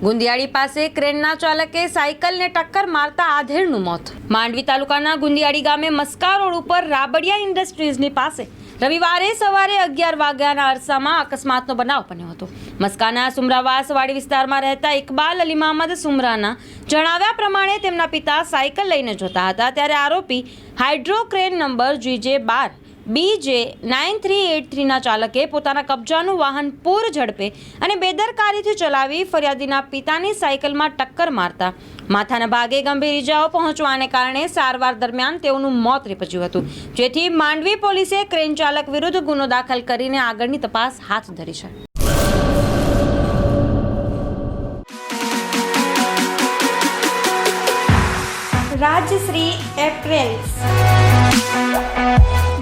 ગુંદિયાળી પાસે ક્રેનના ચાલકે સાયકલને ટક્કર મારતા આધેડનું મોત. માંડવી તાલુકાના ગુંદિયાળી ગામે મસ્કા રોડ ઉપર રાબડિયા ઇન્ડસ્ટ્રીઝની પાસે રવિવારે સવારે અગિયાર વાગ્યાના અરસામાં અકસ્માતનો બનાવ બન્યો હતો. મસ્કાના સુમરાવાસવાડી વિસ્તારમાં રહેતા ઇકબાલ અલી મહમદ સુમરાના જણાવ્યા પ્રમાણે તેમના પિતા સાયકલ લઈને જતા હતા, ત્યારે આરોપી હાઇડ્રોક્રેન નંબર જીજે બાર બી જે નાઇન થ્રી એટ થ્રીના ચાલકે પોતાના કબજાનું વાહન પૂર ઝડપે અને બેદરકારીથી ચલાવી ફરિયાદીના પિતાની સાયકલમાં ટક્કર મારતા. માથાના ભાગે ગંભીર ઇજાઓ પહોંચવાને કારણે સારવાર દરમિયાન તેઓનું મોત નીપજ્યું હતું. જેથી માંડવી પોલીસે ક્રેન ચાલક વિરુદ્ધ ગુનો દાખલ કરીને આગળની તપાસ હાથ ધરી છે. રાજશ્રી એપ્રેલ્સ.